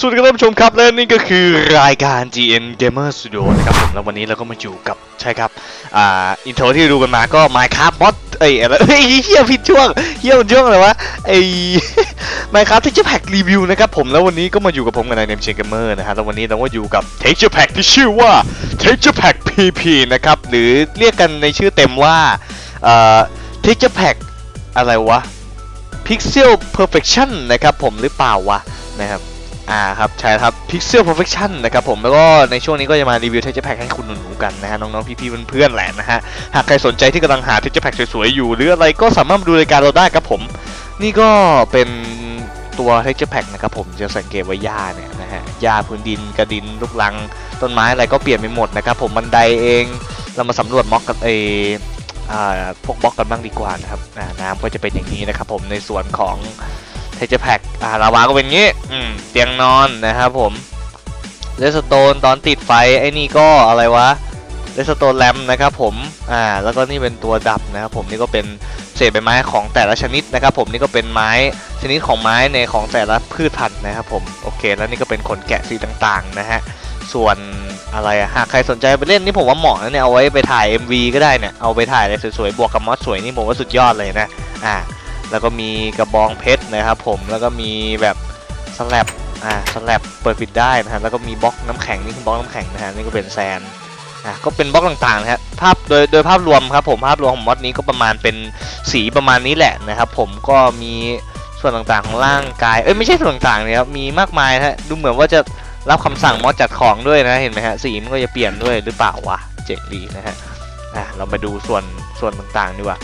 สวัสดีครับท่านผู้ชมครับและนี่ก็คือรายการ GN Gamer Studio นะครับผมแล้ววันนี้เราก็มาอยู่กับใช่ครับอ่าอินโทรที่ดูกันมาก็ Minecraft Mod เอ้ยอะไรเฮ้ยเฮียผิดช่วงเฮียมันช่วงอะไรวะไอ้ Minecraft Texture Pack Review นะครับผมแล้ววันนี้ก็มาอยู่กับผมกับนายเนมเชนเกมเมอร์นะฮะแล้ววันนี้เราก็อยู่กับ Texture Pack ที่ชื่อว่า Texture Pack PP นะครับหรือเรียกกันในชื่อเต็มว่าเอ่อ Texture Pack อะไรวะ Pixel Perfection นะครับผมหรือเปล่าวะนะครับ อ่าครับใช่ครับ Pixel Perfection นะครับผมแล้วก็ในช่วงนี้ก็จะมารีวิว Texture Pack ให้คุณหนูๆกันนะฮะน้องๆพี่ๆเพื่อนๆแหละนะฮะหากใครสนใจที่กำลังหา Texture Pack สวยๆอยู่ หรืออะไรก็สามารถมาดูรายการเราได้ครับผม นี่ก็เป็นตัว Texture Pack นะครับผมจะสังเกตว่าหญ้าเนี่ยนะฮะหญ้าพื้นดินกระดินลูกลัง ต้นไม้อะไรก็เปลี่ยนไปหมดนะครับผมบันไดเองเรามาสำรวจม็อกกับเออพวกบล็อกกันบ้างดีกว่านะครับน้ำก็จะเป็นอย่างนี้นะครับผมในส่วนของ เทเจแพ็กอ่าลาวาก็เป็นงี้อืมเตียงนอนนะครับผมเลสโตนตอนติดไฟไอ้นี่ก็อะไรวะเลสโตนแลมนะครับผมอ่าแล้วก็นี่เป็นตัวดับนะครับผมนี่ก็เป็นเศษใบไม้ของแต่ละชนิดนะครับผมนี่ก็เป็นไม้ชนิดของไม้ในของแต่ละพืชพันธุ์นะครับผมโอเค แล้วนี่ก็เป็นขนแกะสีต่างๆนะฮะส่วนอะไรหากใครสนใจไปเล่นนี่ผมว่าเหมาะนะเนี่ยเอาไว้ไปถ่าย MV ก็ได้เนี่ยเอาไปถ่ายอะไรสวยๆบวกกับมอสสวยนี่ผมว่าสุดยอดเลยนะอ่า แล้วก็มีกระบองเพชรนะครับผมแล้วก็มีแบบสแลบอ่าสแลบเปิดปิดได้นะฮะแล้วก็มีบล็อกน้ำแข็งนี่คือบล็อกน้ำแข็งนะฮะนี่ก็เป็นแซนอะก็เป็นบล็อกต่างๆนะฮะภาพโดยโดยภาพรวมครับผมภาพรวมของมอดนี้ก็ประมาณเป็นสีประมาณนี้แหละนะครับผมก็มีส่วนต่างๆของร่างกายเอ้ยไม่ใช่ส่วนต่างๆเลยครับมีมากมายฮะดูเหมือนว่าจะรับคำสั่งมอดจัดของด้วยนะเห็นไหมฮะสีมันก็จะเปลี่ยนด้วยหรือเปล่าวะเจ๋งดีนะฮะอะเรามาดูส่วนส่วนต่างๆดีกว่า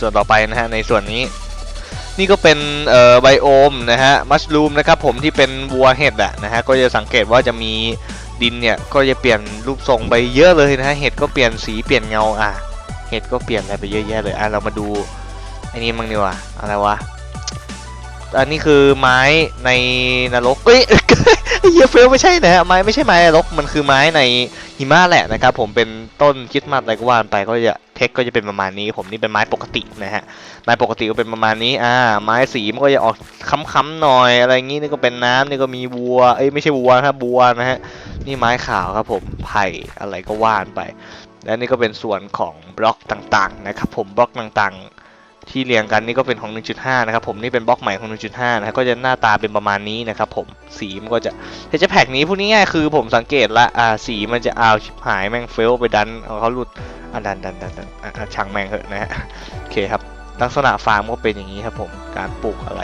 ส่วนต่อไปนะฮะในส่วนนี้ นี่ก็เป็นเอ่อไบโอมนะฮะมัชลูมนะครับผมที่เป็นวัวเห็ดอะนะฮะก็จะสังเกตว่าจะมีดินเนี่ยก็จะเปลี่ยนรูปทรงไปเยอะเลยนะฮะเห็ดก็เปลี่ยนสีเปลี่ยนเงาอะเห็ดก็เปลี่ยนอะไรไปเยอะแยะเลยอะเรามาดูไอ้นี่มั่งดีกว่าอะไรวะอันนี้คือไม้ในนรกเอ้ย เฮียเฟลไม่ใช่นะฮะไม้ไม่ใช่ไม้รกมันคือไม้ในหิมะแหละนะครับผมเป็นต้นคริดมาสอะไรก็ว่าไปก็จะเทคก็จะเป็นประมาณนี้ผมนี่เป็นไม้ปกตินะฮะไม้ปกติก็เป็นประมาณนี้อ่าไม้สีมันก็จะออกค้ำๆหน่อยอะไรอย่างงี้นี่ก็เป็นน้ำนี่ก็มีวัวเอ้ยไม่ใช่วัวนะครับบัวนะฮะนี่ไม้ขาวครับผมไผ่อะไรก็ว่านไป และนี่ก็เป็นส่วนของบล็อกต่างๆนะครับผมบล็อกต่างๆ ที่เรียงกันนี่ก็เป็นของ 1.5 นะครับผมนี่เป็นบล็อกใหม่ของ 1.5 นะครับก็จะหน้าตาเป็นประมาณนี้นะครับผมสีมันก็จะเทจะแพ็กนี้พูดง่ายๆคือผมสังเกตละอ่าสีมันจะเอาชิบหายแม่งเฟลไปดันเขาหลุดอะดันดันดันดันอะช่างแม่งเหอะนะฮะโอเคครับลักษณะฟาร์มก็เป็นอย่างนี้ครับผมการปลูกอะไร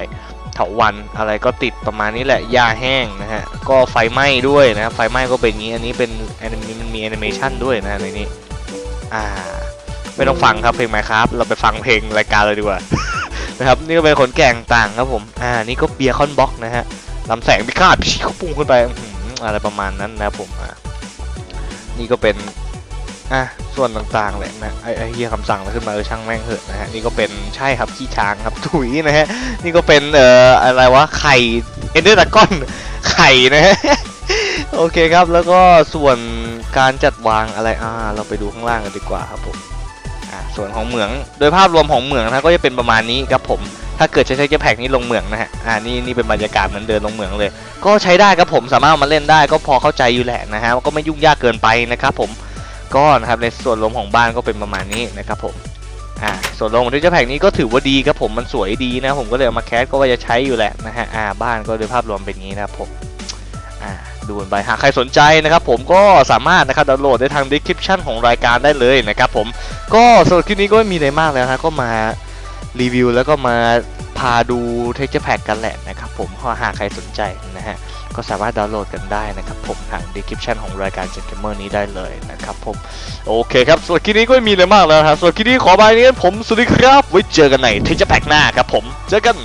เถาวันอะไรก็ติดประมาณนี้แหละหญ้าแห้งนะฮะก็ไฟไหม้ด้วยนะไฟไหม้ก็เป็นอย่างนี้อันนี้เป็นแอนิเมมันมีแอนิเมชันด้วยนะในนี้อ่า ไม่ต้องฟังครับเพลงไหมครับ เราไปฟังเพลงรายการเลยดีกว่านะครับนี่ก็เป็นขนแกงต่างครับผมอ่านี่ก็เบียร์คอนบ็อกนะฮะลำแสงพิฆาตพิชิพุ่งขึ้นไปอะไรประมาณนั้นนะครับผมอ่านี่ก็เป็นอะส่วนต่างๆแหละนะไอ้เฮียคำสั่งอะไรขึ้นมาเออช่างแม่งเหอะนะฮะนี่ก็เป็นใช่ครับขี้ช้างครับถุยนะฮะนี่ก็เป็นเอ่ออะไรวะไข่เอนเดอร์ดากอนไข่นะฮะโอเคครับแล้วก็ส่วนการจัดวางอะไรอ่าเราไปดูข้างล่างกันดีกว่าครับผม ส่วนของเหมือง โดยภาพรวมของเหมืองนะก็จะเป็นประมาณนี้ครับผม ถ้าเกิดใช้ใช้แพ็กนี้ลงเหมืองนะฮะ อ่า นี่นี่เป็นบรรยากาศเหมือนเดินลงเหมืองเลย ก็ใช้ได้ครับผม สามารถมาเล่นได้ก็พอเข้าใจอยู่แหละนะฮะ ก็ไม่ยุ่งยากเกินไปนะครับผม ก็นะครับในส่วนรวมของบ้านก็เป็นประมาณนี้นะครับผม อ่า ส่วนรวมของที่จะแพ็กนี้ก็ถือว่าดีครับผม มันสวยดีนะ ผมก็เลยเอามาแคสก็ว่าจะใช้อยู่แหละนะฮะ อ่า บ้านก็โดยภาพรวมเป็นงนี้นะครับผม ดูกันไปหากใครสนใจนะครับผมก็สามารถนะครับดาวน์โหลดได้ทาง description ของรายการได้เลยนะครับผมก็สำหรับคลิปนี้ก็ไม่มีอะไรมากแล้วนะก็มารีวิวแล้วก็มาพาดู texture pack กันแหละนะครับผมหากใครสนใจนะฮะก็สามารถดาวน์โหลดกันได้นะครับผมทาง description ของรายการ Jet Gamer นี้ได้เลยนะครับผมโอเคครับส่วนคลิปนี้ก็ไม่มีอะไรมากแล้วนะครับส่วนคลิปนี้ขอบายนี้ผมสวัสดีครับ ไว้เจอกันใน texture pack หน้าครับผมเจอกัน